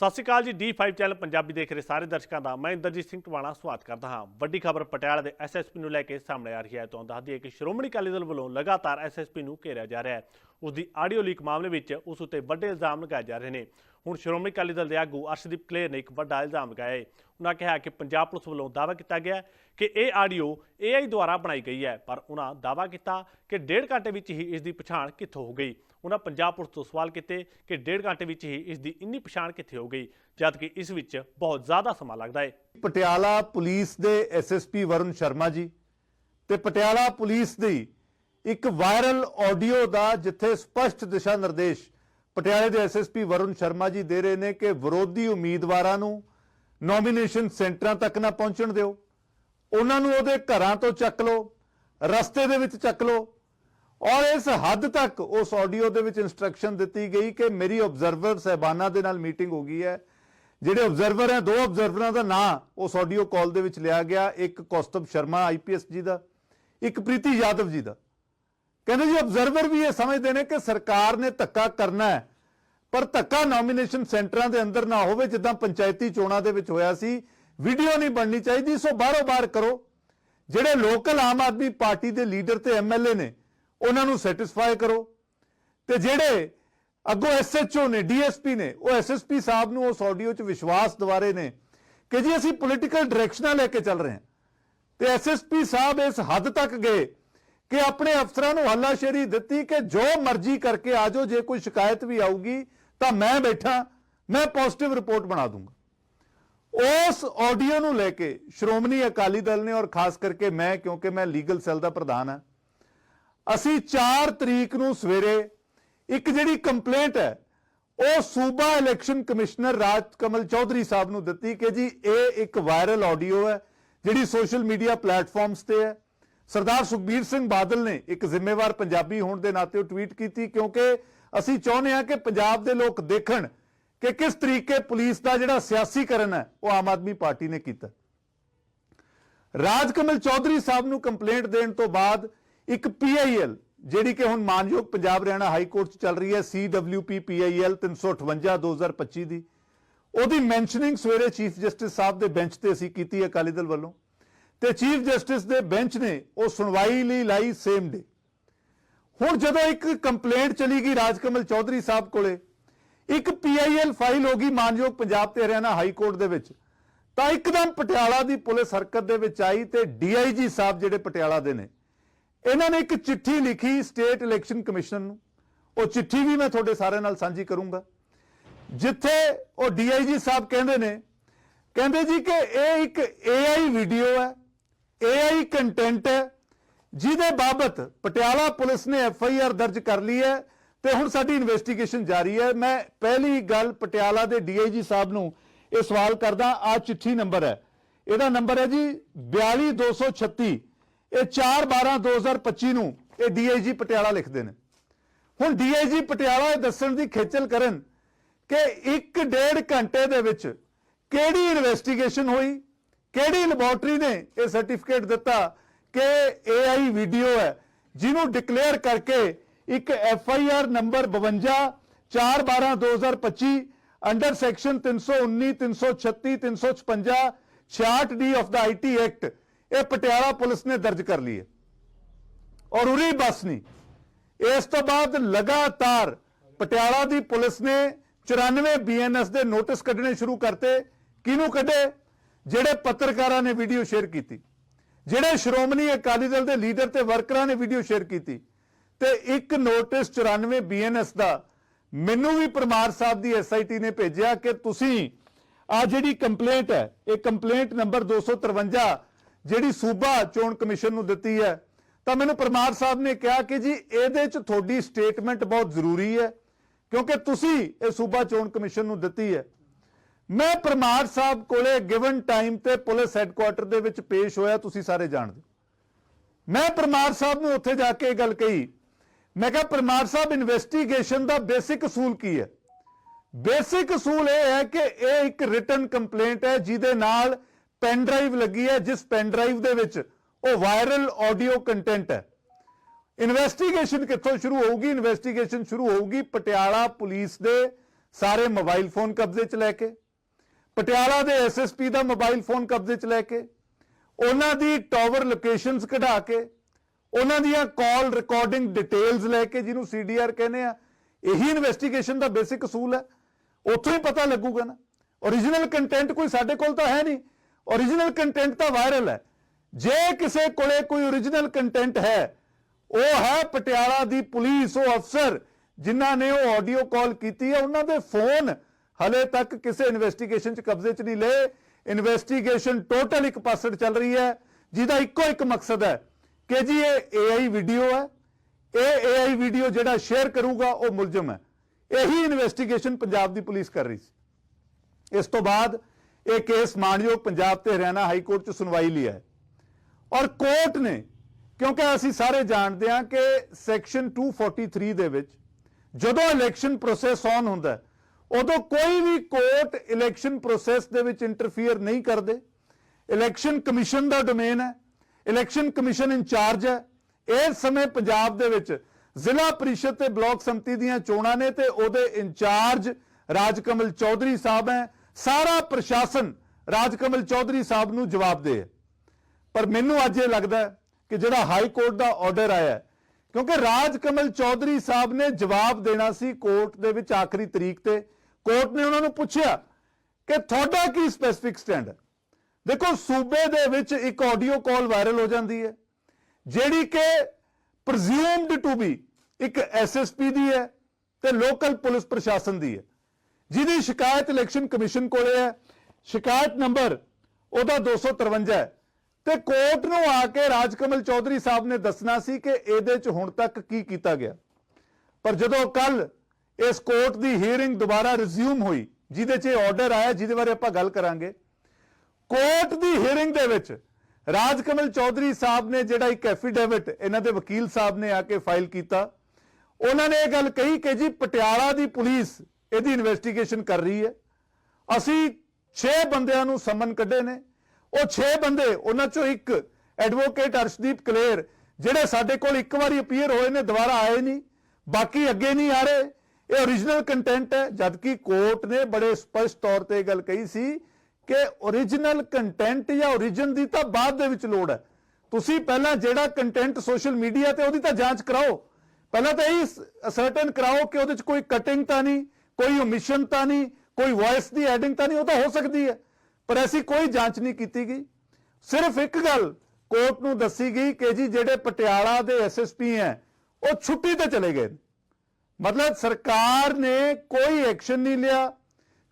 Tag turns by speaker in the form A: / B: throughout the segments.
A: ਸਤਿ ਸ਼੍ਰੀ ਅਕਾਲ ਜੀ D5 channel Punjabi ਦੇਖ ਰਹੇ ਸਾਰੇ ਦਰਸ਼ਕਾਂ ਦਾ। ਮੈਂ ਇੰਦਰਜੀਤ ਸਿੰਘ ਟਵਾਣਾ ਸਵਾਗਤ ਕਰਦਾ ਹਾਂ। ਵੱਡੀ ਖਬਰ ਪਟਿਆਲਾ ਦੇ ਐਸਐਸਪੀ ਨੂੰ ਲੈ ਕੇ ਸਾਹਮਣੇ ਆ ਰਹੀ ਹੈ। ਤੁਹਾਨੂੰ ਦੱਸ ਦਈਏ ਕਿ ਸ਼੍ਰੋਮਣੀ ਅਕਾਲੀ ਦਲ ਵੱਲੋਂ ਲਗਾਤਾਰ ਐਸਐਸਪੀ ਨੂੰ ਘੇਰਿਆ ਜਾ ਰਿਹਾ ਹੈ। ਉਸ ਦੀ ਆਡੀਓ ਲੀਕ ਮਾਮਲੇ ਵਿੱਚ ਉਸ ਉੱਤੇ ਵੱਡੇ ਇਲਜ਼ਾਮ ਲਗਾਏ ਜਾ ਰਹੇ ਨੇ। ਹੁਣ ਸ਼੍ਰੋਮਣੀ ਅਕਾਲੀ ਦਲ ਦੇ ਆਗੂ ਅਰਸ਼ਦੀਪ ਕਲੇਰ ਨੇ ਇੱਕ ਵੱਡਾ ਇਲਜ਼ਾਮ ਲਗਾਇਆ ਹੈ। ਉਹਨਾਂ ਕਿਹਾ ਕਿ ਪੰਜਾਬ ਪੁਲਿਸ ਵੱਲੋਂ ਦਾਅਵਾ ਕੀਤਾ ਗਿਆ ਕਿ ਇਹ ਆਡੀਓ AI ਦੁਆਰਾ ਬਣਾਈ ਗਈ ਹੈ, ਪਰ ਉਹਨਾਂ ਦਾਅਵਾ ਕੀਤਾ ਕਿ ਡੇਢ ਘੰਟੇ ਵਿੱਚ ਹੀ ਇਸ ਦੀ ਪਛਾਣ ਕਿੱਥੋਂ ਹੋ ਗਈ। ਉਹਨਾਂ ਪੰਜਾਬ ਪੁਲਿਸ ਤੋਂ ਸਵਾਲ ਕੀਤੇ ਕਿ ਡੇਢ ਘੰਟੇ ਵਿੱਚ ਹੀ ਇਸ ਦੀ ਇੰਨੀ ਪਛਾਣ ਕਿੱਥੇ ਹੋ ਗਈ, ਜਦਕਿ ਇਸ ਵਿੱਚ ਬਹੁਤ ਜ਼ਿਆਦਾ ਸਮਾਂ ਲੱਗਦਾ ਹੈ।
B: ਪਟਿਆਲਾ ਪੁਲਿਸ ਦੇ ਐਸਐਸਪੀ ਵਰੁਣ ਸ਼ਰਮਾ ਜੀ ਤੇ ਪਟਿਆਲਾ ਪੁਲਿਸ ਦੀ ਇੱਕ ਵਾਇਰਲ ਆਡੀਓ ਦਾ ਜਿੱਥੇ ਸਪਸ਼ਟ ਦਿਸ਼ਾ ਨਿਰਦੇਸ਼ ਪਟਿਆਲੇ ਦੇ ਐਸਐਸਪੀ ਵਰੁਣ ਸ਼ਰਮਾ ਜੀ ਦੇ ਰਹੇ ਨੇ ਕਿ ਵਿਰੋਧੀ ਉਮੀਦਵਾਰਾਂ ਨੂੰ ਨੋਮੀਨੇਸ਼ਨ ਸੈਂਟਰਾਂ ਤੱਕ ਨਾ ਪਹੁੰਚਣ ਦਿਓ। ਉਹਨਾਂ ਨੂੰ ਉਹਦੇ ਘਰਾਂ ਤੋਂ ਚੱਕ ਲਓ, ਰਸਤੇ ਦੇ ਵਿੱਚ ਚੱਕ ਲਓ ਔਰ ਇਸ ਹੱਦ ਤੱਕ ਉਸ ਆਡੀਓ ਦੇ ਵਿੱਚ ਇਨਸਟਰਕਸ਼ਨ ਦਿੱਤੀ ਗਈ ਕਿ ਮੇਰੀ ਆਬਜ਼ਰਵਰ ਸਹਿਬਾਨਾਂ ਦੇ ਨਾਲ ਮੀਟਿੰਗ ਹੋ ਗਈ ਹੈ। ਜਿਹੜੇ ਆਬਜ਼ਰਵਰ ਹੈ, ਦੋ ਆਬਜ਼ਰਵਰਾਂ ਦਾ ਨਾਂ ਉਸ ਆਡੀਓ ਕਾਲ ਦੇ ਵਿੱਚ ਲਿਆ ਗਿਆ। ਇੱਕ ਕੌਸਤਬ ਸ਼ਰਮਾ ਆਈਪੀਐਸ ਜੀ ਦਾ, ਇੱਕ ਪ੍ਰੀਤੀ ਯਾਦਵ ਜੀ ਦਾ। ਕਹਿੰਦੇ ਜੀ ਆਬਜ਼ਰਵਰ ਵੀ ਇਹ ਸਮਝਦੇ ਨੇ ਕਿ ਸਰਕਾਰ ਨੇ ਧੱਕਾ ਕਰਨਾ ਹੈ, ਪਰ ਧੱਕਾ ਨੋਮੀਨੇਸ਼ਨ ਸੈਂਟਰਾਂ ਦੇ ਅੰਦਰ ਨਾ ਹੋਵੇ, ਜਿੱਦਾਂ ਪੰਚਾਇਤੀ ਚੋਣਾਂ ਦੇ ਵਿੱਚ ਹੋਇਆ ਸੀ। ਵੀਡੀਓ ਨਹੀਂ ਬਣਨੀ ਚਾਹੀਦੀ, ਸੋ ਬਾਹਰੋਂ ਬਾਹਰ ਕਰੋ। ਜਿਹੜੇ ਲੋਕਲ ਆਮ ਆਦਮੀ ਪਾਰਟੀ ਦੇ ਲੀਡਰ ਤੇ ਐਮਐਲਏ ਨੇ ਉਹਨਾਂ ਨੂੰ ਸੈਟੀਸਫਾਈ ਕਰੋ। ਤੇ ਜਿਹੜੇ ਅੱਗੋਂ ਐਸਐਚਓ ਨੇ ਡੀਐਸਪੀ ਨੇ, ਉਹ ਐਸਐਸਪੀ ਸਾਹਿਬ ਨੂੰ ਉਸ ਆਡੀਓ 'ਚ ਵਿਸ਼ਵਾਸ ਦਿਵਾਰੇ ਨੇ ਕਿ ਜੀ ਅਸੀਂ ਪੋਲੀਟੀਕਲ ਡਾਇਰੈਕਸ਼ਨਾਂ ਲੈ ਕੇ ਚੱਲ ਰਹੇ ਹਾਂ। ਤੇ ਐਸਐਸਪੀ ਸਾਹਿਬ ਇਸ ਹੱਦ ਤੱਕ ਗਏ ਕਿ ਆਪਣੇ ਅਫਸਰਾਂ ਨੂੰ ਹੱਲਾਸ਼ੇਰੀ ਦਿੱਤੀ ਕਿ ਜੋ ਮਰਜ਼ੀ ਕਰਕੇ ਆਜੋ ਜੇ ਕੋਈ ਸ਼ਿਕਾਇਤ ਵੀ ਆਊਗੀ ਤਾਂ ਮੈਂ ਬੈਠਾ, ਮੈਂ ਪੋਜ਼ਿਟਿਵ ਰਿਪੋਰਟ ਬਣਾ ਦੂੰਗਾ। ਉਸ ਆਡੀਓ ਨੂੰ ਲੈ ਕੇ ਸ਼੍ਰੋਮਣੀ ਅਕਾਲੀ ਦਲ ਨੇ ਔਰ ਖਾਸ ਕਰਕੇ ਮੈਂ, ਕਿਉਂਕਿ ਮੈਂ ਲੀਗਲ ਸੈੱਲ ਦਾ ਪ੍ਰਧਾਨ ਹਾਂ ਅਸੀਂ 4 ਤਰੀਕ ਨੂੰ ਸਵੇਰੇ ਇੱਕ ਜਿਹੜੀ ਕੰਪਲੇਂਟ ਹੈ, ਉਹ ਸੂਬਾ ਇਲੈਕਸ਼ਨ ਕਮਿਸ਼ਨਰ ਰਾਜ ਕਮਲ ਚੌਧਰੀ ਸਾਹਿਬ ਨੂੰ ਦਿੱਤੀ ਕਿ ਜੀ ਇਹ ਇੱਕ ਵਾਇਰਲ ਆਡੀਓ ਹੈ, ਜਿਹੜੀ ਸੋਸ਼ਲ ਮੀਡੀਆ ਪਲੇਟਫਾਰਮਸ ਤੇ ਹੈ। ਸਰਦਾਰ ਸੁਖਬੀਰ ਸਿੰਘ ਬਾਦਲ ਨੇ ਇੱਕ ਜ਼ਿੰਮੇਵਾਰ ਪੰਜਾਬੀ ਹੋਣ ਦੇ ਨਾਤੇ ਉਹ ਟਵੀਟ ਕੀਤੀ, ਕਿਉਂਕਿ ਅਸੀਂ ਚਾਹੁੰਦੇ ਹਾਂ ਕਿ ਪੰਜਾਬ ਦੇ ਲੋਕ ਦੇਖਣ ਕਿ ਕਿਸ ਤਰੀਕੇ ਪੁਲਿਸ ਦਾ ਜਿਹੜਾ ਸਿਆਸੀਕਰਨ ਹੈ, ਉਹ ਆਮ ਆਦਮੀ ਪਾਰਟੀ ਨੇ ਕੀਤਾ। ਰਾਜ ਕਮਲ ਚੌਧਰੀ ਸਾਹਿਬ ਨੂੰ ਕੰਪਲੇਂਟ ਦੇਣ ਤੋਂ ਬਾਅਦ ਇੱਕ ਪੀਆਈਐਲ ਜਿਹੜੀ ਕਿ ਹੁਣ ਮਾਨਯੋਗ ਪੰਜਾਬ ਹਰਿਆਣਾ ਹਾਈ ਕੋਰਟ 'ਚ ਚੱਲ ਰਹੀ ਹੈ ਸੀਡਬਲਯੂਪੀ ਪੀਆਈਐਲ 358 2025 ਦੀ ਉਹਦੀ ਮੈਂਸ਼ਨਿੰਗ ਸਵੇਰੇ ਚੀਫ ਜਸਟਿਸ ਸਾਹਿਬ ਦੇ ਬੈਂਚ ਤੇ ਅਸੀਂ ਕੀਤੀ ਅਕਾਲੀ ਦਲ ਵੱਲੋਂ। ਤੇ ਚੀਫ ਜਸਟਿਸ ਦੇ ਬੈਂਚ ਨੇ ਉਹ ਸੁਣਵਾਈ ਲਈ ਲਾਈ ਸੇਮ ਡੇ ਹੁਣ ਜਦੋਂ ਇੱਕ ਕੰਪਲੇਂਟ ਚਲੀ ਗਈ ਰਾਜਕਮਲ ਚੌਧਰੀ ਸਾਹਿਬ ਕੋਲੇ, ਇੱਕ ਪੀਆਈਐਲ ਫਾਈਲ ਹੋ ਗਈ ਮਾਨਯੋਗ ਪੰਜਾਬ ਤੇ ਹਰਿਆਣਾ ਹਾਈ ਕੋਰਟ ਦੇ ਵਿੱਚ, ਤਾਂ ਇੱਕਦਮ ਪਟਿਆਲਾ ਦੀ ਪੁਲਿਸ ਹਰਕਤ ਦੇ ਵਿੱਚ ਆਈ ਤੇ ਡੀਆਈਜੀ ਸਾਹਿਬ ਜਿਹੜੇ ਪਟਿਆਲਾ ਦੇ ਨੇ ਇਹਨਾਂ ਨੇ ਇੱਕ ਚਿੱਠੀ ਲਿਖੀ ਸਟੇਟ ਇਲੈਕਸ਼ਨ ਕਮਿਸ਼ਨ ਨੂੰ। ਉਹ ਚਿੱਠੀ ਵੀ ਮੈਂ ਤੁਹਾਡੇ ਸਾਰਿਆਂ ਨਾਲ ਸਾਂਝੀ ਕਰੂੰਗਾ। ਜਿੱਥੇ ਉਹ ਡੀਆਈਜੀ ਸਾਹਿਬ ਕਹਿੰਦੇ ਨੇ, ਕਹਿੰਦੇ ਜੀ ਕਿ ਇਹ ਇੱਕ AI ਵੀਡੀਓ ਹੈ AI ਕੰਟੈਂਟ ਹੈ, ਜਿਹਦੇ ਬਾਬਤ ਪਟਿਆਲਾ ਪੁਲਿਸ ਨੇ ਐਫ ਆਈ ਆਰ ਦਰਜ ਕਰ ਲਈ ਹੈ ਤੇ ਹੁਣ ਸਾਡੀ ਇਨਵੈਸਟੀਗੇਸ਼ਨ ਜਾਰੀ ਹੈ। ਮੈਂ ਪਹਿਲੀ ਗੱਲ ਪਟਿਆਲਾ ਦੇ ਡੀਆਈਜੀ ਸਾਹਿਬ ਨੂੰ ਇਹ ਸਵਾਲ ਕਰਦਾ ਆ ਚਿੱਠੀ ਨੰਬਰ ਹੈ। ਇਹਦਾ ਨੰਬਰ ਹੈ ਜੀ 42236 ਇਹ 4/12/2025 ਨੂੰ ਇਹ ਡੀਆਈਜੀ ਪਟਿਆਲਾ ਲਿਖਦੇ ਨੇ। ਹੁਣ ਡੀਆਈਜੀ ਪਟਿਆਲਾ ਇਹ ਦੱਸਣ ਦੀ ਖੇਚਲ ਕਰਨ ਕਿ ਇੱਕ ਡੇਢ ਘੰਟੇ ਦੇ ਵਿੱਚ ਕਿਹੜੀ ਇਨਵੈਸਟੀਗੇਸ਼ਨ ਹੋਈ, ਕਿਹੜੀ ਲੈਬੋਰਟਰੀ ਨੇ ਇਹ ਸਰਟੀਫਿਕੇਟ ਦਿੱਤਾ ਕਿ AI ਵੀਡੀਓ ਹੈ, ਜਿਹਨੂੰ ਡਿਕਲੇਅਰ ਕਰਕੇ ਇੱਕ F I R number 52 4 12 2025 under section 319 336 356 66 D of the IT act ਇਹ ਪਟਿਆਲਾ ਪੁਲਿਸ ਨੇ ਦਰਜ ਕਰ ਲਈ ਹੈ। ਔਰ ਉਰੀ ਬਸ ਨਹੀਂ ਇਸ ਤੋਂ ਬਾਅਦ ਲਗਾਤਾਰ ਪਟਿਆਲਾ ਦੀ ਪੁਲਿਸ ਨੇ 94 ਬੀਐਨਐਸ ਦੇ ਨੋਟਿਸ ਕੱਢਣੇ ਸ਼ੁਰੂ ਕਰਤੇ। ਕਿਹਨੂੰ ਕੱਢੇ? ਜਿਹੜੇ ਪੱਤਰਕਾਰਾਂ ਨੇ ਵੀਡੀਓ ਸ਼ੇਅਰ ਕੀਤੀ। ਜਿਹੜੇ ਸ਼੍ਰੋਮਣੀ ਅਕਾਲੀ ਦਲ ਦੇ ਲੀਡਰ ਤੇ ਵਰਕਰਾਂ ਨੇ ਵੀਡੀਓ ਸ਼ੇਅਰ ਕੀਤੀ। ਤੇ ਇੱਕ ਨੋਟਿਸ 94 ਬੀਐਨਐਸ ਦਾ ਮੈਨੂੰ ਵੀ ਪਰਮਾਰ ਸਾਹਿਬ ਦੀ ਐਸਆਈਟੀ ਨੇ ਭੇਜਿਆ ਕਿ ਤੁਸੀਂ ਆ ਜਿਹੜੀ ਕੰਪਲੇਂਟ ਹੈ, ਇਹ ਕੰਪਲੇਂਟ ਨੰਬਰ 253 ਜਿਹੜੀ ਸੂਬਾ ਚੋਣ ਕਮਿਸ਼ਨ ਨੂੰ ਦਿੱਤੀ ਹੈ, ਤਾਂ ਮੈਨੂੰ ਪਰਮਾਰ ਸਾਹਿਬ ਨੇ ਕਿਹਾ ਕਿ ਜੀ ਇਹਦੇ 'ਚ ਤੁਹਾਡੀ ਸਟੇਟਮੈਂਟ ਬਹੁਤ ਜ਼ਰੂਰੀ ਹੈ, ਕਿਉਂਕਿ ਤੁਸੀਂ ਇਹ ਸੂਬਾ ਚੋਣ ਕਮਿਸ਼ਨ ਨੂੰ ਦਿੱਤੀ ਹੈ। ਮੈਂ ਪਰਮਾਰ ਸਾਹਿਬ ਕੋਲੇ ਗਿਵਨ ਟਾਈਮ ਤੇ ਪੁਲਿਸ ਹੈੱਡਕੁਆਟਰ ਦੇ ਵਿੱਚ ਪੇਸ਼ ਹੋਇਆ, ਤੁਸੀਂ ਸਾਰੇ ਜਾਣਦੇ ਹੋ। ਮੈਂ ਪਰਮਾਰ ਸਾਹਿਬ ਨੂੰ ਉੱਥੇ ਜਾ ਕੇ ਇਹ ਗੱਲ ਕਹੀ। ਮੈਂ ਕਿਹਾ, ਪਰਮਾਰ ਸਾਹਿਬ ਇਨਵੈਸਟੀਗੇਸ਼ਨ ਦਾ ਬੇਸਿਕ ਅਸੂਲ ਕੀ ਹੈ? ਬੇਸਿਕ ਅਸੂਲ ਇਹ ਹੈ ਕਿ ਇਹ ਇੱਕ ਰਿਟਨ ਕੰਪਲੇਂਟ ਹੈ, ਜਿਹਦੇ ਨਾਲ ਪੈਨ ਡਰਾਈਵ ਲੱਗੀ ਹੈ, ਜਿਸ ਪੈਨ ਡਰਾਈਵ ਦੇ ਵਿੱਚ ਉਹ ਵਾਇਰਲ ਆਡੀਓ ਕੰਟੈਂਟ ਹੈ। ਇਨਵੈਸਟੀਗੇਸ਼ਨ ਕਿੱਥੋਂ ਸ਼ੁਰੂ ਹੋਊਗੀ? ਇਨਵੈਸਟੀਗੇਸ਼ਨ ਸ਼ੁਰੂ ਹੋਊਗੀ ਪਟਿਆਲਾ ਪੁਲਿਸ ਦੇ ਸਾਰੇ ਮੋਬਾਈਲ ਫੋਨ ਕਬਜ਼ੇ 'ਚ ਲੈ ਕੇ। ਪਟਿਆਲਾ ਦੇ ਐਸਐਸਪੀ ਦਾ ਮੋਬਾਈਲ ਫੋਨ ਕਬਜ਼ੇ 'ਚ ਲੈ ਕੇ। ਉਹਨਾਂ ਦੀ ਟਾਵਰ ਲੋਕੇਸ਼ਨਸ ਕਢਾ ਕੇ, ਉਹਨਾਂ ਦੀਆਂ ਕਾਲ ਰਿਕਾਰਡਿੰਗ ਡਿਟੇਲਸ ਲੈ ਕੇ ਜਿਹਨੂੰ ਸੀਡੀਆਰ ਕਹਿੰਦੇ ਆ। ਇਹੀ ਇਨਵੈਸਟੀਗੇਸ਼ਨ ਦਾ ਬੇਸਿਕ ਅਸੂਲ ਹੈ। ਉੱਥੋਂ ਹੀ ਪਤਾ ਲੱਗੂਗਾ ਨਾ। Origignal ਕੰਟੈਂਟ ਕੋਈ ਸਾਡੇ ਕੋਲ ਤਾਂ ਹੈ ਨਹੀਂ। Origignal ਕੰਟੈਂਟ ਤਾਂ ਵਾਇਰਲ ਹੈ। ਜੇ ਕਿਸੇ ਕੋਲੇ ਕੋਈ origignal ਕੰਟੈਂਟ ਹੈ, ਉਹ ਹੈ ਪਟਿਆਲਾ ਦੀ ਪੁਲਿਸ, ਉਹ ਅਫਸਰ, ਜਿਨ੍ਹਾਂ ਨੇ ਉਹ ਆਡੀਓ ਕਾਲ ਕੀਤੀ ਹੈ, ਉਹਨਾਂ ਦੇ ਫੋਨ ਹਲੇ ਤੱਕ ਕਿਸੇ ਇਨਵੈਸਟੀਗੇਸ਼ਨ 'ਚ ਕਬਜ਼ੇ 'ਚ ਨਹੀਂ ਲਏ। ਇਨਵੈਸਟੀਗੇਸ਼ਨ ਟੋਟਲ ਇੱਕ ਪਾਸੜ ਚੱਲ ਰਹੀ ਹੈ, ਜਿਹਦਾ ਇੱਕੋ ਇੱਕ ਮਕਸਦ ਹੈ ਕਿ ਜੀ ਇਹ AI ਵੀਡੀਓ ਹੈ। ਇਹ AI ਵੀਡੀਓ ਜਿਹੜਾ ਸ਼ੇਅਰ ਕਰੂਗਾ, ਉਹ ਮੁਲਜ਼ਮ ਹੈ। ਇਹੀ ਇਨਵੈਸਟੀਗੇਸ਼ਨ ਪੰਜਾਬ ਦੀ ਪੁਲਿਸ ਕਰ ਰਹੀ ਸੀ। ਇਸ ਤੋਂ ਬਾਅਦ ਇਹ ਕੇਸ ਮਾਨਯੋਗ ਪੰਜਾਬ ਤੇ ਹਰਿਆਣਾ ਹਾਈ ਕੋਰਟ 'ਚ ਸੁਣਵਾਈ ਲਈ ਹੈ। ਔਰ ਕੋਰਟ ਨੇ, ਕਿਉਂਕਿ ਅਸੀਂ ਸਾਰੇ ਜਾਣਦੇ ਹਾਂ ਕਿ ਸੈਕਸ਼ਨ 243 ਦੇ ਵਿੱਚ ਜਦੋਂ ਇਲੈਕਸ਼ਨ ਪ੍ਰੋਸੈਸ ਔਨ ਹੁੰਦਾ ਉਦੋਂ ਕੋਈ ਵੀ ਕੋਰਟ ਇਲੈਕਸ਼ਨ ਪ੍ਰੋਸੈਸ ਦੇ ਵਿੱਚ ਇੰਟਰਫੀਅਰ ਨਹੀਂ ਕਰਦੇ। ਇਲੈਕਸ਼ਨ ਕਮਿਸ਼ਨ ਦਾ ਡੋਮੇਨ ਹੈ ਇਲੈਕਸ਼ਨ ਕਮਿਸ਼ਨ ਇੰਚਾਰਜ ਹੈ। ਇਸ ਸਮੇਂ ਪੰਜਾਬ ਦੇ ਵਿੱਚ ਜ਼ਿਲ੍ਹਾ ਪਰਿਸ਼ਦ ਤੇ ਬਲਾਕ ਸੰਮਤੀ ਦੀਆਂ ਚੋਣਾਂ ਨੇ ਤੇ ਉਹਦੇ ਇੰਚਾਰਜ ਰਾਜਕਮਲ ਚੌਧਰੀ ਸਾਹਿਬ ਹੈ। ਸਾਰਾ ਪ੍ਰਸ਼ਾਸਨ ਰਾਜਕਮਲ ਚੌਧਰੀ ਸਾਹਿਬ ਨੂੰ ਜਵਾਬ ਦੇ। ਪਰ ਮੈਨੂੰ ਅੱਜ ਇਹ ਲੱਗਦਾ ਕਿ ਜਿਹੜਾ ਹਾਈ ਕੋਰਟ ਦਾ ਆਰਡਰ ਆਇਆ ਕਿਉਂਕਿ ਰਾਜ ਕਮਲ ਚੌਧਰੀ ਸਾਹਿਬ ਨੇ ਜਵਾਬ ਦੇਣਾ ਸੀ ਕੋਰਟ ਦੇ ਵਿੱਚ ਆਖਰੀ ਤਰੀਕ ਤੇ। ਕੋਰਟ ਨੇ ਉਹਨਾਂ ਨੂੰ ਪੁੱਛਿਆ ਕਿ ਤੁਹਾਡਾ ਕੀ ਸਪੈਸਿਫਿਕ ਸਟੈਂਡ ਹੈ? ਦੇਖੋ, ਸੂਬੇ ਦੇ ਵਿੱਚ ਇੱਕ ਆਡੀਓ ਕਾਲ ਵਾਇਰਲ ਹੋ ਜਾਂਦੀ ਹੈ, ਜਿਹੜੀ ਕਿ ਪ੍ਰਜ਼ਿਊਮਡ ਟੂ ਬੀ ਇੱਕ ਐਸਐਸਪੀ ਦੀ ਹੈ ਤੇ ਲੋਕਲ ਪੁਲਿਸ ਪ੍ਰਸ਼ਾਸਨ ਦੀ ਹੈ। ਜਿਹਦੀ ਸ਼ਿਕਾਇਤ ਇਲੈਕਸ਼ਨ ਕਮਿਸ਼ਨ ਕੋਲੇ ਹੈ, ਸ਼ਿਕਾਇਤ ਨੰਬਰ ਉਹਦਾ 253 ਹੈ। ਤੇ ਕੋਰਟ ਨੂੰ ਆ ਕੇ ਰਾਜਕਮਲ ਚੌਧਰੀ ਸਾਹਿਬ ਨੇ ਦੱਸਣਾ ਸੀ ਕਿ ਇਹਦੇ 'ਚ ਹੁਣ ਤੱਕ ਕੀ ਕੀਤਾ ਗਿਆ। ਪਰ ਜਦੋਂ ਕੱਲ ਇਸ ਕੋਰਟ ਦੀ ਹੀਅਰਿੰਗ ਦੁਬਾਰਾ ਰਿਜ਼ਿਊਮ ਹੋਈ, ਜਿਹਦੇ 'ਚ ਆਰਡਰ ਆਇਆ, ਜਿਹਦੇ ਬਾਰੇ ਆਪਾਂ ਗੱਲ ਕਰਾਂਗੇ। ਕੋਰਟ ਦੀ ਹੀਅਰਿੰਗ ਦੇ ਵਿੱਚ ਰਾਜਕਮਲ ਚੌਧਰੀ ਸਾਹਿਬ ਨੇ ਜਿਹੜਾ ਇੱਕ ਐਫੀਡੇਵਿਟ ਇਹਨਾਂ ਦੇ ਵਕੀਲ ਸਾਹਿਬ ਨੇ ਆ ਕੇ ਫਾਈਲ ਕੀਤਾ। ਉਹਨਾਂ ਨੇ ਇਹ ਗੱਲ ਕਹੀ ਕਿ ਜੀ ਪਟਿਆਲਾ ਦੀ ਪੁਲਿਸ ਇਹਦੀ ਇਨਵੈਸਟੀਗੇਸ਼ਨ ਕਰ ਰਹੀ ਹੈ। ਅਸੀਂ 6 ਬੰਦਿਆਂ ਨੂੰ ਸਮਨ ਕੱਢੇ ਨੇ। ਉਹ 6 ਬੰਦੇ, ਉਹਨਾਂ ਚੋਂ ਇੱਕ ਐਡਵੋਕੇਟ ਅਰਸ਼ਦੀਪ ਕਲੇਰ, ਜਿਹੜੇ ਸਾਡੇ ਕੋਲ ਇੱਕ ਵਾਰੀ ਅਪੀਅਰ ਹੋਏ ਨੇ, ਦੁਬਾਰਾ ਆਏ ਨਹੀਂ। ਬਾਕੀ ਅੱਗੇ ਨਹੀਂ ਆ ਰਹੇ। ਇਹ origignal ਕੰਟੈਂਟ ਹੈ। ਜਦਕਿ ਕੋਰਟ ਨੇ ਬੜੇ ਸਪਸ਼ਟ ਤੌਰ ਤੇ ਇਹ ਗੱਲ ਕਹੀ ਸੀ ਕਿ origignal ਕੰਟੈਂਟ ਜਾਂ origin ਦੀ ਤਾਂ ਬਾਅਦ ਦੇ ਵਿੱਚ ਲੋੜ ਹੈ। ਤੁਸੀਂ ਪਹਿਲਾਂ ਜਿਹੜਾ ਕੰਟੈਂਟ ਸੋਸ਼ਲ ਮੀਡੀਆ ਤੇ ਉਹਦੀ ਤਾਂ ਜਾਂਚ ਕਰਾਓ। ਪਹਿਲਾਂ ਤਾਂ ਇਹ ਅਸਰਟਨ ਕਰਾਓ ਕਿ ਉਹਦੇ 'ਚ ਕੋਈ ਕਟਿੰਗ ਤਾਂ ਨਹੀਂ। ਕੋਈ ਓਮਿਸ਼ਨ ਤਾਂ ਨਹੀਂ, ਕੋਈ ਵੌਇਸ ਦੀ ਐਡਿੰਗ ਤਾਂ ਨਹੀਂ, ਉਹ ਤਾਂ ਹੋ ਸਕਦੀ ਹੈ। ਪਰ ਐਸੀ ਕੋਈ ਜਾਂਚ ਨਹੀਂ ਕੀਤੀ ਗਈ। ਸਿਰਫ ਇੱਕ ਗੱਲ ਕੋਰਟ ਨੂੰ ਦੱਸੀ ਗਈ ਕਿ ਜੀ ਜਿਹੜੇ ਪਟਿਆਲਾ ਦੇ ਐਸਐਸਪੀ ਹੈ, ਉਹ ਛੁੱਟੀ ਤੇ ਚਲੇ ਗਏ। ਮਤਲਬ ਸਰਕਾਰ ਨੇ ਕੋਈ ਐਕਸ਼ਨ ਨਹੀਂ ਲਿਆ,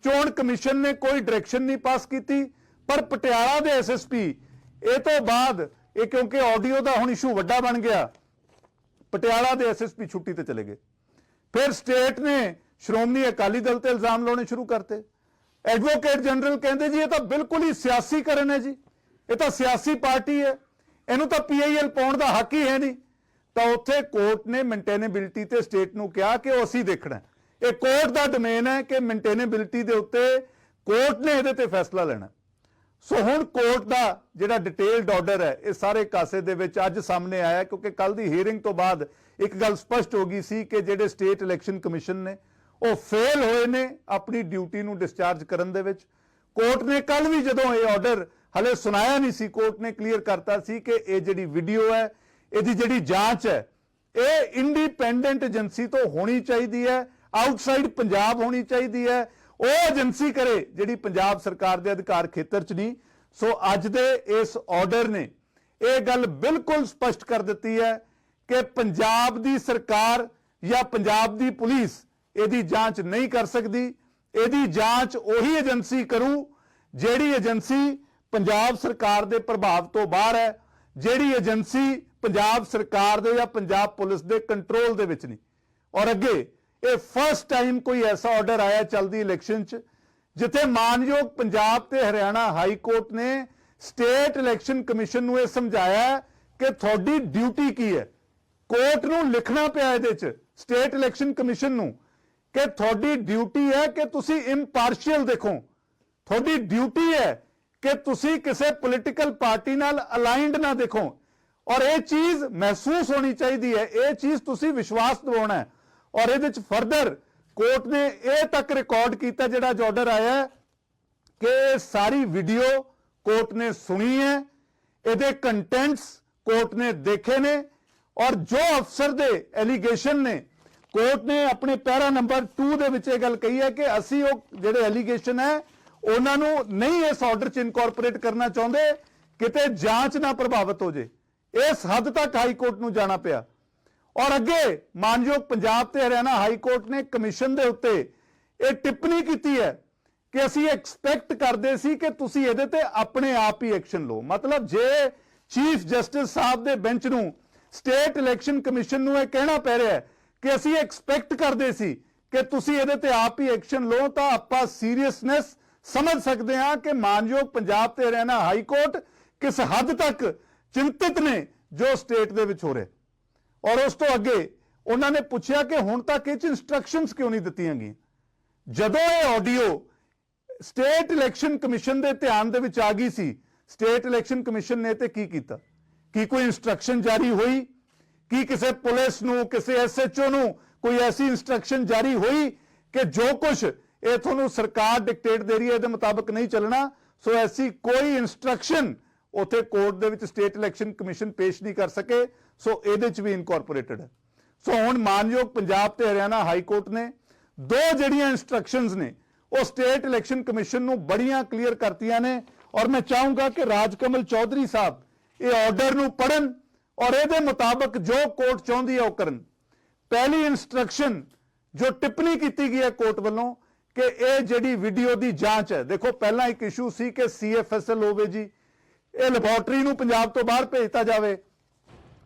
B: ਚੋਣ ਕਮਿਸ਼ਨ ਨੇ ਕੋਈ ਡਾਇਰੈਕਸ਼ਨ ਨਹੀਂ ਪਾਸ ਕੀਤੀ, ਪਰ ਪਟਿਆਲਾ ਦੇ ਐਸਐਸਪੀ ਇਹ ਤੋਂ ਬਾਅਦ ਇਹ ਕਿਉਂਕਿ ਆਡੀਓ ਦਾ ਹੁਣ ਇਸ਼ੂ ਵੱਡਾ ਬਣ ਗਿਆ, ਪਟਿਆਲਾ ਦੇ ਐਸਐਸਪੀ ਛੁੱਟੀ ਤੇ ਚਲੇ ਗਏ। ਫਿਰ ਸਟੇਟ ਨੇ ਸ਼੍ਰੋਮਣੀ ਅਕਾਲੀ ਦਲ ਤੇ ਇਲਜ਼ਾਮ ਲਾਉਣੇ ਸ਼ੁਰੂ ਕਰਤੇ। ਐਡਵੋਕੇਟ ਜਨਰਲ ਕਹਿੰਦੇ ਜੀ, ਇਹ ਤਾਂ ਬਿਲਕੁਲ ਹੀ ਸਿਆਸੀਕਰਨ ਹੈ ਜੀ। ਇਹ ਤਾਂ ਸਿਆਸੀ ਪਾਰਟੀ ਹੈ। ਇਹਨੂੰ ਤਾਂ ਪੀਆਈਐਲ ਪਾਉਣ ਦਾ ਹੱਕ ਹੀ ਹੈ ਨਹੀਂ। ਤਾਂ ਉੱਥੇ ਕੋਰਟ ਨੇ ਮੇਨਟੇਨੇਬਿਲਟੀ ਤੇ ਸਟੇਟ ਨੂੰ ਕਿਹਾ ਕਿ ਉਹ ਅਸੀਂ ਦੇਖਣਾ ਇਹ ਕੋਰਟ ਦਾ ਡੋਮੇਨ ਹੈ ਕਿ ਮੇਨਟੇਨੇਬਿਲਟੀ ਦੇ ਉੱਤੇ ਕੋਰਟ ਨੇ ਇਹਦੇ ਤੇ ਫੈਸਲਾ ਲੈਣਾ ਸੋ ਹੁਣ ਕੋਰਟ ਦਾ ਜਿਹੜਾ ਡਿਟੇਲਡ ਆਰਡਰ ਹੈ, ਇਹ ਸਾਰੇ ਕਾਸੇ ਦੇ ਵਿੱਚ ਅੱਜ ਸਾਹਮਣੇ ਆਇਆ ਕਿਉਂਕਿ ਕੱਲ ਦੀ ਹੀਅਰਿੰਗ ਤੋਂ ਬਾਅਦ ਇੱਕ ਗੱਲ ਸਪਸ਼ਟ ਹੋ ਗਈ ਸੀ ਕਿ ਜਿਹੜੇ ਸਟੇਟ ਇਲੈਕਸ਼ਨ ਕਮਿਸ਼ਨ ਨੇ ਉਹ ਫੇਲ ਹੋਏ ਨੇ ਆਪਣੀ ਡਿਊਟੀ ਨੂੰ ਡਿਸਚਾਰਜ ਕਰਨ ਦੇ ਵਿੱਚ। ਕੋਰਟ ਨੇ ਕੱਲ ਵੀ ਜਦੋਂ ਇਹ ਆਰਡਰ ਹਲੇ ਸੁਣਾਇਆ ਨਹੀਂ ਸੀ ਕੋਰਟ ਨੇ ਕਲੀਅਰ ਕਰਤਾ ਸੀ ਕਿ ਇਹ ਜਿਹੜੀ ਵੀਡੀਓ ਹੈ, ਇਹਦੀ ਜਿਹੜੀ ਜਾਂਚ ਹੈ, ਇਹ ਇੰਡੀਪੈਂਡੈਂਟ ਏਜੰਸੀ ਤੋਂ ਹੋਣੀ ਚਾਹੀਦੀ ਹੈ ਆਊਟਸਾਈਡ ਪੰਜਾਬ ਹੋਣੀ ਚਾਹੀਦੀ ਹੈ। ਉਹ ਏਜੰਸੀ ਕਰੇ, ਜਿਹੜੀ ਪੰਜਾਬ ਸਰਕਾਰ ਦੇ ਅਧਿਕਾਰ ਖੇਤਰ 'ਚ ਨਹੀਂ। ਸੋ ਅੱਜ ਦੇ ਇਸ ਆਰਡਰ ਨੇ ਇਹ ਗੱਲ ਬਿਲਕੁਲ ਸਪਸ਼ਟ ਕਰ ਦਿੱਤੀ ਹੈ ਕਿ ਪੰਜਾਬ ਦੀ ਸਰਕਾਰ ਜਾਂ ਪੰਜਾਬ ਦੀ ਪੁਲਿਸ ਇਹਦੀ ਜਾਂਚ ਨਹੀਂ ਕਰ ਸਕਦੀ। ਇਹਦੀ ਜਾਂਚ ਉਹੀ ਏਜੰਸੀ ਕਰੂ, ਜਿਹੜੀ ਏਜੰਸੀ ਪੰਜਾਬ ਸਰਕਾਰ ਦੇ ਪ੍ਰਭਾਵ ਤੋਂ ਬਾਹਰ ਹੈ, ਜਿਹੜੀ ਏਜੰਸੀ ਪੰਜਾਬ ਸਰਕਾਰ ਦੇ ਜਾਂ ਪੰਜਾਬ ਪੁਲਿਸ ਦੇ ਕੰਟਰੋਲ ਦੇ ਵਿੱਚ ਨਹੀਂ। ਔਰ ਅੱਗੇ, ਇਹ ਫਸਟ ਟਾਈਮ ਕੋਈ ਐਸਾ ਆਰਡਰ ਆਇਆ ਚਲਦੀ ਇਲੈਕਸ਼ਨ 'ਚ, ਜਿੱਥੇ ਮਾਨਯੋਗ ਪੰਜਾਬ ਤੇ ਹਰਿਆਣਾ ਹਾਈ ਕੋਰਟ ਨੇ ਸਟੇਟ ਇਲੈਕਸ਼ਨ ਕਮਿਸ਼ਨ ਨੂੰ ਇਹ ਸਮਝਾਇਆ ਕਿ ਤੁਹਾਡੀ ਡਿਊਟੀ ਕੀ ਹੈ। ਕੋਰਟ ਨੂੰ ਲਿਖਣਾ ਪਿਆ ਇਹਦੇ 'ਚ ਸਟੇਟ ਇਲੈਕਸ਼ਨ ਕਮਿਸ਼ਨ ਨੂੰ। ਕਿ ਤੁਹਾਡੀ ਡਿਊਟੀ ਹੈ ਕਿ ਤੁਸੀਂ ਇੰਪਾਰਸ਼ੀਅਲ ਦੇਖੋ। ਤੁਹਾਡੀ ਡਿਊਟੀ ਹੈ ਕਿ ਤੁਸੀਂ ਕਿਸੇ ਪੋਲੀਟੀਕਲ ਪਾਰਟੀ ਨਾਲ ਅਲਾਈਨਡ ਨਾ ਦੇਖੋ। ਔਰ ਇਹ ਚੀਜ਼ ਮਹਿਸੂਸ ਹੋਣੀ ਚਾਹੀਦੀ ਹੈ, ਇਹ ਚੀਜ਼ ਤੁਸੀਂ ਵਿਸ਼ਵਾਸ ਦਿਵਾਉਣਾ ਹੈ। ਔਰ ਇਹਦੇ ਚ ਫਰਦਰ ਕੋਰਟ ਨੇ ਇਹ ਤੱਕ ਰਿਕਾਰਡ ਕੀਤਾ ਜਿਹੜਾ ਅੱਜ ਆਰਡਰ ਆਇਆ ਹੈ ਕਿ ਇਹ ਸਾਰੀ ਵੀਡੀਓ ਕੋਰਟ ਨੇ ਸੁਣੀ ਹੈ, ਇਹਦੇ ਕੰਟੈਂਟਸ ਕੋਰਟ ਨੇ ਦੇਖੇ ਨੇ, ਔਰ ਜੋ ਅਫਸਰ ਦੇ ਐਲੀਗੇਸ਼ਨ ਨੇ ਕੋਰਟ ਨੇ ਆਪਣੇ ਪੈਰਾ ਨੰਬਰ 2 ਦੇ ਵਿੱਚ ਇਹ ਗੱਲ ਕਹੀ ਹੈ ਕਿ ਅਸੀਂ ਉਹ ਜਿਹੜੇ ਐਲੀਗੇਸ਼ਨ ਹੈ, ਉਹਨਾਂ ਨੂੰ ਨਹੀਂ ਇਸ ਆਰਡਰ 'ਚ ਇਨਕੋਰਪੋਰੇਟ ਕਰਨਾ ਚਾਹੁੰਦੇ, ਕਿਤੇ ਜਾਂਚ ਨਾ ਪ੍ਰਭਾਵਿਤ ਹੋ ਜੇ। ਇਸ ਹੱਦ ਤੱਕ ਹਾਈ ਕੋਰਟ ਨੂੰ ਜਾਣਾ ਪਿਆ। ਔਰ ਅੱਗੇ, ਮਾਨਯੋਗ ਪੰਜਾਬ ਤੇ ਹਰਿਆਣਾ ਹਾਈ ਕੋਰਟ ਨੇ ਕਮਿਸ਼ਨ ਦੇ ਉੱਤੇ ਇਹ ਟਿੱਪਣੀ ਕੀਤੀ ਹੈ ਕਿ ਅਸੀਂ ਐਕਸਪੈਕਟ ਕਰਦੇ ਸੀ ਕਿ ਤੁਸੀਂ ਇਹਦੇ ਤੇ ਆਪਣੇ ਆਪ ਹੀ ਐਕਸ਼ਨ ਲਓ। ਮਤਲਬ ਜੇ ਚੀਫ ਜਸਟਿਸ ਸਾਹਿਬ ਦੇ ਬੈਂਚ ਨੂੰ ਸਟੇਟ ਇਲੈਕਸ਼ਨ ਕਮਿਸ਼ਨ ਨੂੰ ਇਹ ਕਹਿਣਾ ਪੈ ਰਿਹਾ ਹੈ ਕਿ ਅਸੀਂ ਐਕਸਪੈਕਟ ਕਰਦੇ ਸੀ ਕਿ ਤੁਸੀਂ ਇਹਦੇ ਤੇ ਆਪ ਹੀ ਐਕਸ਼ਨ ਲਓ ਤਾਂ ਆਪਾਂ ਸੀਰੀਅਸਨੈਸ ਸਮਝ ਸਕਦੇ ਹਾਂ ਕਿ ਮਾਨਯੋਗ ਪੰਜਾਬ ਤੇ ਹਰਿਆਣਾ ਹਾਈ ਕੋਰਟ ਕਿਸ ਹੱਦ ਤੱਕ ਚਿੰਤਿਤ ਨੇ ਜੋ ਸਟੇਟ ਦੇ ਵਿੱਚ ਹੋ ਰਿਹਾ। ਔਰ ਉਸ ਤੋਂ ਅੱਗੇ ਉਹਨਾਂ ਨੇ ਪੁੱਛਿਆ ਕਿ ਹੁਣ ਤੱਕ ਇਹ ਚ ਇਨਸਟਰਕਸ਼ਨਸ ਕਿਉਂ ਨਹੀਂ ਦਿੱਤੀਆਂ ਗਈਆਂ? ਜਦੋਂ ਇਹ ਆਡੀਓ ਸਟੇਟ ਇਲੈਕਸ਼ਨ ਕਮਿਸ਼ਨ ਦੇ ਧਿਆਨ ਦੇ ਵਿੱਚ ਆ ਗਈ ਸੀ ਸਟੇਟ ਇਲੈਕਸ਼ਨ ਕਮਿਸ਼ਨ ਨੇ ਤੇ ਕੀ ਕੀਤਾ? ਕੀ ਕੋਈ ਇਨਸਟਰਕਸ਼ਨ ਜਾਰੀ ਹੋਈ? ਕੀ ਕਿਸੇ ਪੁਲਿਸ ਨੂੰ, ਕਿਸੇ ਐਸਐਚਓ ਨੂੰ ਕੋਈ ਐਸੀ ਇਨਸਟਰਕਸ਼ਨ ਜਾਰੀ ਹੋਈ ਕਿ ਜੋ ਕੁਝ ਇਹ ਤੁਹਾਨੂੰ ਸਰਕਾਰ ਡਿਕਟੇਟ ਦੇ ਰਹੀ ਹੈ, ਇਹਦੇ ਮੁਤਾਬਕ ਨਹੀਂ ਚੱਲਣਾ? ਸੋ ਐਸੀ ਕੋਈ ਇਨਸਟਰਕਸ਼ਨ ਉਥੇ ਕੋਰਟ ਦੇ ਵਿੱਚ ਸਟੇਟ ਇਲੈਕਸ਼ਨ ਕਮਿਸ਼ਨ ਪੇਸ਼ ਨਹੀਂ ਕਰ ਸਕੇ। ਸੋ ਇਹਦੇ ਚ ਵੀ ਇਨਕੋਰਪੋਰੇਟਡ ਹੈ। ਸੋ ਹੁਣ ਮਾਨਯੋਗ ਪੰਜਾਬ ਤੇ ਹਰਿਆਣਾ ਹਾਈ ਕੋਰਟ ਨੇ ਦੋ ਜਿਹੜੀਆਂ ਇਨਸਟਰਕਸ਼ਨਸ ਨੇ, ਉਹ ਸਟੇਟ ਇਲੈਕਸ਼ਨ ਕਮਿਸ਼ਨ ਨੂੰ ਬੜੀਆਂ ਕਲੀਅਰ ਕਰਤੀਆਂ ਨੇ। ਔਰ ਮੈਂ ਚਾਹੂੰਗਾ ਕਿ ਰਾਜਕਮਲ ਚੌਧਰੀ ਸਾਹਿਬ ਇਹ ਆਰਡਰ ਨੂੰ ਪੜਨ ਔਰ ਇਹਦੇ ਮੁਤਾਬਕ ਜੋ ਕੋਰਟ ਚਾਹੁੰਦੀ ਹੈ ਉਹ ਕਰਨ। ਪਹਿਲੀ ਇਨਸਟਰਕਸ਼ਨ ਜੋ ਟਿੱਪਣੀ ਕੀਤੀ ਗਈ ਹੈ ਕੋਰਟ ਵੱਲੋਂ ਕਿ ਇਹ ਜਿਹੜੀ ਵੀਡੀਓ ਦੀ ਜਾਂਚ ਹੈ। ਦੇਖੋ, ਪਹਿਲਾਂ ਇੱਕ ਇਸ਼ੂ ਸੀ ਕਿ ਸੀਐਫਐਸਐਲ ਹੋਵੇ ਜੀ, ਇਹ ਲੈਬੋਰਟਰੀ ਨੂੰ ਪੰਜਾਬ ਤੋਂ ਬਾਹਰ ਭੇਜਤਾ ਜਾਵੇ।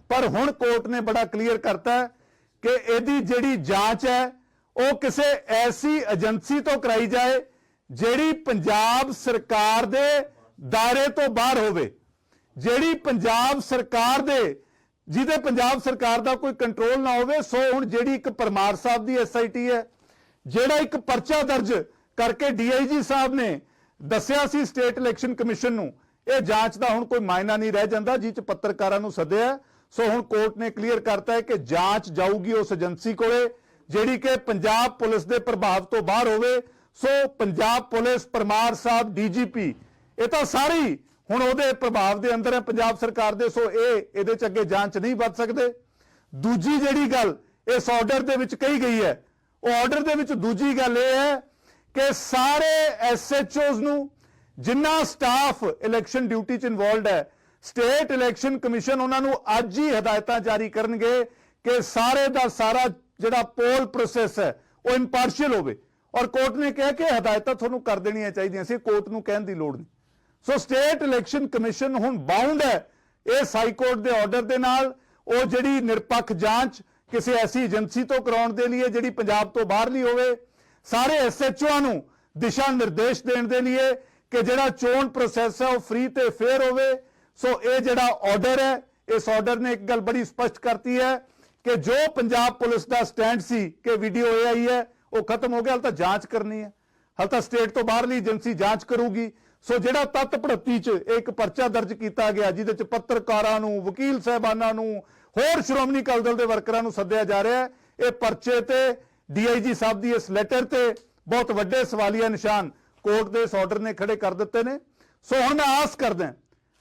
B: ਪਰ ਹੁਣ ਕੋਰਟ ਨੇ ਬੜਾ ਕਲੀਅਰ ਕਰਤਾ ਹੈ ਕਿ ਇਹਦੀ ਜਿਹੜੀ ਜਾਂਚ ਹੈ, ਉਹ ਕਿਸੇ ਐਸੀ ਏਜੰਸੀ ਤੋਂ ਕਰਾਈ ਜਾਏ ਜਿਹੜੀ ਪੰਜਾਬ ਸਰਕਾਰ ਦੇ ਦਾਇਰੇ ਤੋਂ ਬਾਹਰ ਹੋਵੇ। ਜਿਹੜੀ ਪੰਜਾਬ ਸਰਕਾਰ ਦੇ, ਜਿਹਦੇ ਪੰਜਾਬ ਸਰਕਾਰ ਦਾ ਕੋਈ ਕੰਟਰੋਲ ਨਾ ਹੋਵੇ, ਸੋ ਹੁਣ ਜਿਹੜੀ ਇੱਕ ਪਰਮਾਰ ਸਾਹਿਬ ਦੀ ਐਸਆਈਟੀ ਹੈ, ਜਿਹੜਾ ਇੱਕ ਪਰਚਾ ਦਰਜ ਕਰਕੇ ਡੀਆਈਜੀ ਸਾਹਿਬ ਨੇ ਦੱਸਿਆ ਸੀ ਸਟੇਟ ਇਲੈਕਸ਼ਨ ਕਮਿਸ਼ਨ ਨੂੰ, ਇਹ ਜਾਂਚ ਦਾ ਹੁਣ ਕੋਈ ਮਾਇਨਾ ਨਹੀਂ ਰਹਿ ਜਾਂਦਾ, ਜਿਹ ਚ ਪੱਤਰਕਾਰਾਂ ਨੂੰ ਸੱਦਿਆ। ਸੋ ਹੁਣ ਕੋਰਟ ਨੇ ਕਲੀਅਰ ਕਰਤਾ ਹੈ ਕਿ ਜਾਂਚ ਜਾਊਗੀ ਉਸ ਏਜੰਸੀ ਕੋਲੇ, ਜਿਹੜੀ ਕਿ ਪੰਜਾਬ ਪੁਲਿਸ ਦੇ ਪ੍ਰਭਾਵ ਤੋਂ ਬਾਹਰ ਹੋਵੇ। So Punjab police, Parmar Sahib DGP ਇਹ ਤਾਂ ਸਾਰੀ ਹੁਣ ਉਹਦੇ ਪ੍ਰਭਾਵ ਦੇ ਅੰਦਰ ਹੈ, ਪੰਜਾਬ ਸਰਕਾਰ ਦੇ, ਸੋ ਇਹ, ਇਹਦੇ ਚ ਅੱਗੇ ਜਾਂਚ ਨਹੀਂ ਵੱਧ ਸਕਦੇ। ਦੂਜੀ ਜਿਹੜੀ ਗੱਲ ਇਸ ਆਰਡਰ ਦੇ ਵਿੱਚ ਕਹੀ ਗਈ ਹੈ। ਉਹ ਆਰਡਰ ਦੇ ਵਿੱਚ ਦੂਜੀ ਗੱਲ ਇਹ ਹੈ ਕਿ ਸਾਰੇ ਐਸਐਚਓਜ਼ ਨੂੰ ਜਿੰਨਾ ਸਟਾਫ ਇਲੈਕਸ਼ਨ ਡਿਊਟੀ 'ਚ ਇਨਵੋਲਡ ਹੈ ਸਟੇਟ ਇਲੈਕਸ਼ਨ ਕਮਿਸ਼ਨ ਉਹਨਾਂ ਨੂੰ ਅੱਜ ਹੀ ਹਦਾਇਤਾਂ ਜਾਰੀ ਕਰਨਗੇ ਕਿ ਸਾਰੇ ਦਾ ਸਾਰਾ ਜਿਹੜਾ ਪੋਲ ਪ੍ਰੋਸੈਸ ਹੈ, ਉਹ ਇੰਪਾਰਸ਼ੀਅਲ ਹੋਵੇ। ਔਰ ਕੋਰਟ ਨੇ ਕਿਹਾ ਕਿ ਹਦਾਇਤਾਂ ਤੁਹਾਨੂੰ ਕਰ ਦੇਣੀਆਂ ਚਾਹੀਦੀਆਂ ਸੀ ਕੋਰਟ ਨੂੰ ਕਹਿਣ ਦੀ ਲੋੜ ਨਹੀਂ। ਸੋ ਸਟੇਟ ਇਲੈਕਸ਼ਨ ਕਮਿਸ਼ਨ ਹੁਣ ਬਾਉਂਡ ਹੈ ਇਸ ਹਾਈ ਕੋਰਟ ਦੇ ਆਰਡਰ ਦੇ ਨਾਲ। ਉਹ ਜਿਹੜੀ ਨਿਰਪੱਖ ਜਾਂਚ ਕਿਸੇ ਐਸੀ ਏਜੰਸੀ ਤੋਂ ਕਰਾਉਣ ਦੇ ਲਈ ਜਿਹੜੀ ਪੰਜਾਬ ਤੋਂ ਬਾਹਰਲੀ ਹੋਵੇ, ਸਾਰੇ ਐਸਐਚਓਆਂ ਨੂੰ ਦਿਸ਼ਾ ਨਿਰਦੇਸ਼ ਦੇਣ ਦੇ ਲਈ ਕਿ ਜਿਹੜਾ ਚੋਣ ਪ੍ਰੋਸੈਸ ਹੈ ਉਹ ਫ੍ਰੀ ਤੇ ਫੇਅਰ ਹੋਵੇ। ਸੋ ਇਹ ਜਿਹੜਾ ਆਰਡਰ ਹੈ, ਇਸ ਆਰਡਰ ਨੇ ਇੱਕ ਗੱਲ ਬੜੀ ਸਪਸ਼ਟ ਕਰਤੀ ਹੈ ਕਿ ਜੋ ਪੰਜਾਬ ਪੁਲਿਸ ਦਾ ਸਟੈਂਡ ਸੀ ਕਿ ਵੀਡੀਓ ਇਹ ਆਈ ਹੈ, ਉਹ ਖਤਮ ਹੋ ਗਿਆ, ਹਾਲ ਤਾਂ ਜਾਂਚ ਕਰਨੀ ਹੈ। ਹਾਲ ਤਾਂ ਸਟੇਟ ਤੋਂ ਬਾਹਰਲੀ ਏਜੰਸੀ ਜਾਂਚ ਕਰੂਗੀ। ਸੋ ਜਿਹੜਾ ਤੱਤ ਭੜਤੀ ਚ ਇੱਕ ਪਰਚਾ ਦਰਜ ਕੀਤਾ ਗਿਆ, ਜਿਹਦੇ ਚ ਪੱਤਰਕਾਰਾਂ ਨੂੰ, ਵਕੀਲ ਸਾਹਿਬਾਨਾਂ ਨੂੰ, ਹੋਰ ਸ਼੍ਰੋਮਣੀ ਅਕਾਲੀ ਦਲ ਦੇ ਵਰਕਰਾਂ ਨੂੰ ਸੱਦਿਆ ਜਾ ਰਿਹਾ ਹੈ, ਇਹ ਪਰਚੇ ਤੇ ਡੀਆਈਜੀ ਸਾਹਿਬ ਦੀ ਇਸ ਲੈਟਰ ਤੇ ਬਹੁਤ ਵੱਡੇ ਸਵਾਲੀਆ ਨਿਸ਼ਾਨ ਕੋਰਟ ਦੇ ਇਸ ਆਰਡਰ ਨੇ ਖੜੇ ਕਰ ਦਿੱਤੇ ਨੇ। ਸੋ ਹੁਣ ਮੈਂ ਆਸ ਕਰਦਾ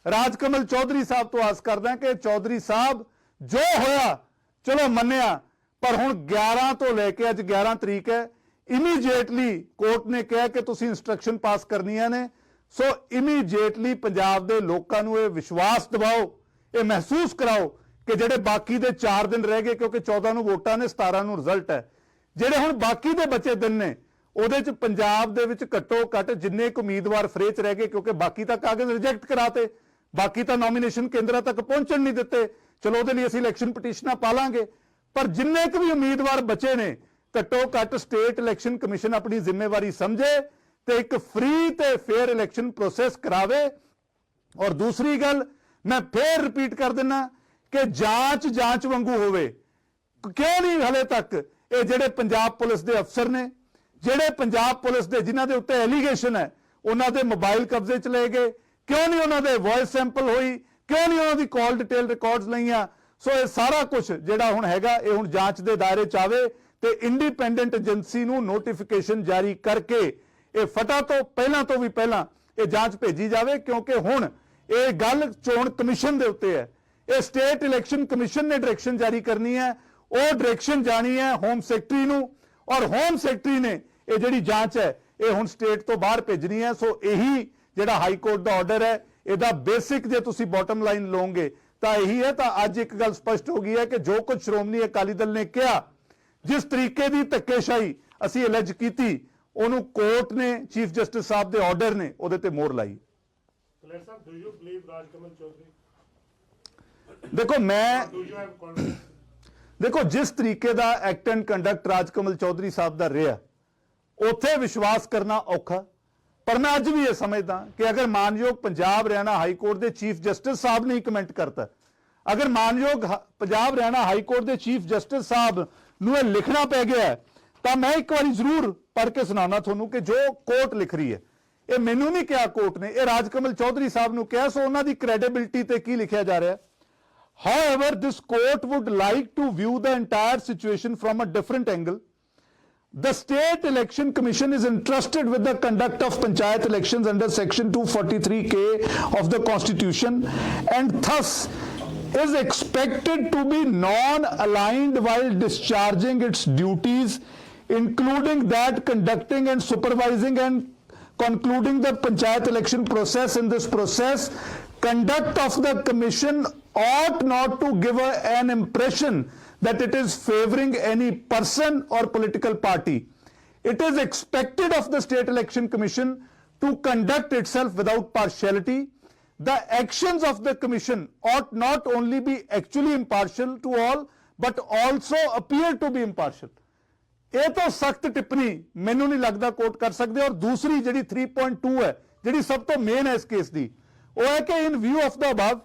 B: ਰਾਜਕਮਲ ਚੌਧਰੀ ਸਾਹਿਬ ਤੋਂ ਆਸ ਕਰਦਾ ਕਿ ਚੌਧਰੀ ਸਾਹਿਬ ਜੋ ਹੋਇਆ, ਚਲੋ ਮੰਨਿਆ, ਪਰ ਹੁਣ 11 ਤੋਂ ਲੈ ਕੇ ਅੱਜ 11 ਤਰੀਕ ਹੈ ਇਮੀਡੀਏਟਲੀ ਕੋਰਟ ਨੇ ਕਿਹਾ ਕਿ ਤੁਸੀਂ ਇਨਸਟਰਕਸ਼ਨ ਪਾਸ ਕਰਨੀਆਂ ਨੇ। ਸੋ ਇਮੀਡੀਏਟਲੀ ਪੰਜਾਬ ਦੇ ਲੋਕਾਂ ਨੂੰ ਇਹ ਵਿਸ਼ਵਾਸ ਦਿਵਾਓ, ਇਹ ਮਹਿਸੂਸ ਕਰਾਓ ਕਿ ਜਿਹੜੇ ਬਾਕੀ ਦੇ 4 ਦਿਨ ਰਹਿ ਗਏ ਕਿਉਂਕਿ 14 ਨੂੰ ਵੋਟਾਂ ਨੇ 17 ਨੂੰ ਰਿਜ਼ਲਟ ਹੈ। ਜਿਹੜੇ ਹੁਣ ਬਾਕੀ ਦੇ ਬਚੇ ਦਿਨ ਨੇ, ਉਹਦੇ ਚ ਪੰਜਾਬ ਦੇ ਵਿੱਚ ਘੱਟੋ ਘੱਟ ਜਿੰਨੇ ਕੁ ਉਮੀਦਵਾਰ ਫਰੇ ਚ ਰਹਿ ਗਏ ਕਿਉਂਕਿ ਬਾਕੀ ਤਾਂ ਕਾਗਜ਼ ਰਿਜੈਕਟ ਕਰਾਤੇ, ਬਾਕੀ ਤਾਂ ਨੋਮੀਨੇਸ਼ਨ ਕੇਂਦਰਾਂ ਤੱਕ ਪਹੁੰਚਣ ਨਹੀਂ ਦਿੱਤੇ, ਚਲੋ ਉਹਦੇ ਲਈ ਅਸੀਂ ਇਲੈਕਸ਼ਨ ਪਟੀਸ਼ਨਾਂ ਪਾ ਲਾਂਗੇ ਪਰ ਜਿੰਨੇ ਕੁ ਵੀ ਉਮੀਦਵਾਰ ਬਚੇ ਨੇ, ਘੱਟੋ ਘੱਟ ਸਟੇਟ ਇਲੈਕਸ਼ਨ ਕਮਿਸ਼ਨ ਆਪਣੀ ਜ਼ਿੰਮੇਵਾਰੀ ਸਮਝੇ ਤੇ ਇੱਕ ਫ੍ਰੀ ਤੇ ਫੇਅਰ ਇਲੈਕਸ਼ਨ ਪ੍ਰੋਸੈਸ ਕਰਾਵੇ। ਔਰ ਦੂਸਰੀ ਗੱਲ, ਮੈਂ ਫੇਰ ਰਿਪੀਟ ਕਰ ਦਿੰਨਾ ਕਿ ਜਾਂਚ ਜਾਂਚ ਵਾਂਗੂ ਹੋਵੇ। ਕਿਉਂ ਨਹੀਂ ਹਲੇ ਤੱਕ ਇਹ ਜਿਹੜੇ ਪੰਜਾਬ ਪੁਲਿਸ ਦੇ ਅਫਸਰ ਨੇ, ਜਿਹੜੇ ਪੰਜਾਬ ਪੁਲਿਸ ਦੇ ਜਿਨ੍ਹਾਂ ਦੇ ਉੱਤੇ ਐਲੀਗੇਸ਼ਨ ਹੈ, ਉਹਨਾਂ ਦੇ ਮੋਬਾਈਲ ਕਬਜ਼ੇ ਚ ਲਏ ਗਏ। ਕਿਉਂ ਨਹੀਂ ਉਹਨਾਂ ਦੇ ਵੌਇਸ ਸੈਂਪਲ ਹੋਈ? ਕਿਉਂ ਨਹੀਂ ਉਹਨਾਂ ਦੀ ਕਾਲ ਡਿਟੇਲ ਰਿਕਾਰਡਸ ਲਈਆਂ? ਸੋ ਇਹ ਸਾਰਾ ਕੁਝ ਜਿਹੜਾ ਹੁਣ ਹੈਗਾ, ਇਹ ਹੁਣ ਜਾਂਚ ਦੇ ਦਾਇਰੇ ਚ ਆਵੇ ਤੇ ਇੰਡੀਪੈਂਡੈਂਟ ਏਜੰਸੀ ਨੂੰ ਨੋਟੀਫਿਕੇਸ਼ਨ ਜਾਰੀ ਕਰਕੇ ਇਹ ਫਟਾ ਤੋਂ ਪਹਿਲਾਂ ਤੋਂ ਵੀ ਪਹਿਲਾਂ ਇਹ ਜਾਂਚ ਭੇਜੀ ਜਾਵੇ, ਕਿਉਂਕਿ ਹੁਣ ਇਹ ਗੱਲ ਚੋਣ ਕਮਿਸ਼ਨ ਦੇ ਉੱਤੇ ਹੈ। ਇਹ ਸਟੇਟ ਇਲੈਕਸ਼ਨ ਕਮਿਸ਼ਨ ਨੇ ਡਾਇਰੈਕਸ਼ਨ ਜਾਰੀ ਕਰਨੀ ਹੈ। ਉਹ ਡਾਇਰੈਕਸ਼ਨ ਜਾਣੀ ਹੈ ਹੋਮ ਸੈਕਟਰੀ ਨੂੰ, ਔਰ ਹੋਮ ਸੈਕਟਰੀ ਨੇ ਇਹ ਜਿਹੜੀ ਜਾਂਚ ਹੈ, ਇਹ ਹੁਣ ਸਟੇਟ ਤੋਂ ਬਾਹਰ ਭੇਜਣੀ ਹੈ। ਸੋ ਇਹੀ ਜਿਹੜਾ ਹਾਈ ਕੋਰਟ ਦਾ ਆਰਡਰ ਹੈ, ਇਹਦਾ ਬੇਸਿਕ ਜੇ ਤੁਸੀਂ ਬਾਟਮ ਲਾਈਨ ਲਓਗੇ, ਤਾਂ ਇਹੀ ਹੈ। ਤਾਂ ਅੱਜ ਇੱਕ ਗੱਲ ਸਪਸ਼ਟ ਹੋ ਗਈ ਹੈ ਕਿ ਜੋ ਕੁਝ ਸ਼੍ਰੋਮਣੀ ਅਕਾਲੀ ਦਲ ਨੇ ਕਿਹਾ, ਜਿਸ ਤਰੀਕੇ ਦੀ ਧੱਕੇਸ਼ਾਹੀ ਅਸੀਂ ਅਲੈਜ ਕੀਤੀ ਉਹਨੂੰ ਕੋਰਟ ਨੇ ਚੀਫ ਜਸਟਿਸ ਸਾਹਿਬ ਦੇ ਆਰਡਰ ਨੇ ਉਹਦੇ ਤੇ ਮੋਹਰ ਲਾਈ? ਦੇਖੋ ਮੈਂ? ਦੇਖੋ ਜਿਸ ਤਰੀਕੇ ਦਾ act and conduct Rajkamal Chaudhary Sahib ਦਾ ਰਿਹਾ ਉੱਥੇ ਵਿਸ਼ਵਾਸ ਕਰਨਾ ਔਖਾ ਪਰ ਮੈਂ ਅੱਜ ਵੀ ਇਹ ਸਮਝਦਾ ਕਿ ਅਗਰ ਮਾਨਯੋਗ ਪੰਜਾਬ ਹਰਿਆਣਾ ਹਾਈ ਕੋਰਟ ਦੇ ਚੀਫ ਜਸਟਿਸ ਸਾਹਿਬ ਨੇ ਕਮੈਂਟ ਕਰਤਾ ਅਗਰ ਮਾਨਯੋਗ ਪੰਜਾਬ ਹਰਿਆਣਾ ਹਾਈ ਕੋਰਟ ਦੇ ਚੀਫ ਜਸਟਿਸ ਸਾਹਿਬ ਨੂੰ ਇਹ ਲਿਖਣਾ ਪੈ ਗਿਆ ਤਾਂ ਮੈਂ ਇੱਕ ਵਾਰੀ ਜ਼ਰੂਰ ਪੜ੍ਹ ਕੇ ਸੁਣਾਉਣਾ ਤੁਹਾਨੂੰ ਕਿ ਜੋ ਕੋਰਟ ਲਿਖ ਰਹੀ ਹੈ ਇਹ ਮੈਨੂੰ ਨਹੀਂ ਕਿਹਾ ਕੋਰਟ ਨੇ ਇਹ ਰਾਜਕਮਲ ਚੌਧਰੀ ਸਾਹਿਬ ਨੂੰ ਕਿਹਾ ਸੋ ਉਹਨਾਂ ਦੀ ਕ੍ਰੈਡੀਬਿਲਟੀ ਤੇ ਕੀ ਲਿਖਿਆ ਜਾ ਰਿਹਾ ਹੈ However, this court would like to view the entire situation from a different angle. The State Election Commission is entrusted with the conduct of panchayat elections under section 243K of the Constitution and thus is expected to be non-aligned while discharging its duties, including that conducting and supervising and concluding the panchayat election process. In this process conduct of the commission ought not to give a- an impression that it is favoring any person or political party. It is expected of the state election commission to conduct itself without partiality. The actions of the commission ought not only be actually impartial to all but also appear to be impartial ਇਹ ਤੋਂ ਸਖਤ ਟਿੱਪਣੀ ਮੈਨੂੰ ਨਹੀਂ ਲੱਗਦਾ ਕੋਟ ਕਰ ਸਕਦੇ ਔਰ ਦੂਸਰੀ ਜਿਹੜੀ 3.2 ਹੈ ਜਿਹੜੀ ਸਭ ਤੋਂ ਮੇਨ ਹੈ ਇਸ ਕੇਸ ਦੀ ਉਹ ਹੈ ਕਿ in view of the above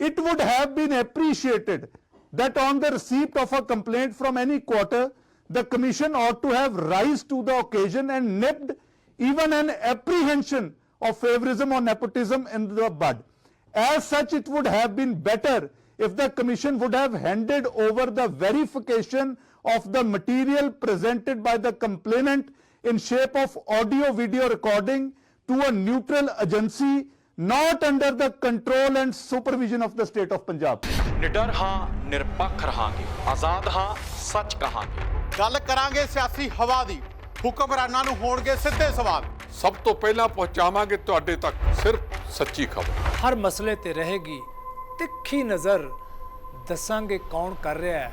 B: it would have been appreciated that on the receipt of a complaint from any quarter the commission ought to have rise to the occasion and nipped even an apprehension of favorism or nepotism in the bud as such it would have been better if the commission would have handed over the verification of the material presented by the complainant in shape of audio video recording to a neutral agency not under the control and supervision of the state of Punjab.
C: ਨਿਡਰ ਹਾਂ ਨਿਰਪੱਖ ਰਹਾਂਗੇ ਆਜ਼ਾਦ ਹਾਂ ਸੱਚ ਕਹਾਂਗੇ
D: ਗੱਲ ਕਰਾਂਗੇ ਸਿਆਸੀ ਹਵਾ ਦੀ ਹੁਕਮਰਾਨਾਂ ਨੂੰ ਹੋਣਗੇ ਸਿੱਧੇ ਸਵਾਲ
E: ਸਭ ਤੋਂ ਪਹਿਲਾਂ ਪਹੁੰਚਾਵਾਂਗੇ ਤੁਹਾਡੇ ਤੱਕ ਸਿਰਫ ਸੱਚੀ ਖਬਰ
F: ਹਰ ਮਸਲੇ ਤੇ ਰਹੇਗੀ ਤਿੱਖੀ ਨਜ਼ਰ ਦੱਸਾਂਗੇ ਕੌਣ ਕਰ ਰਿਹਾ ਹੈ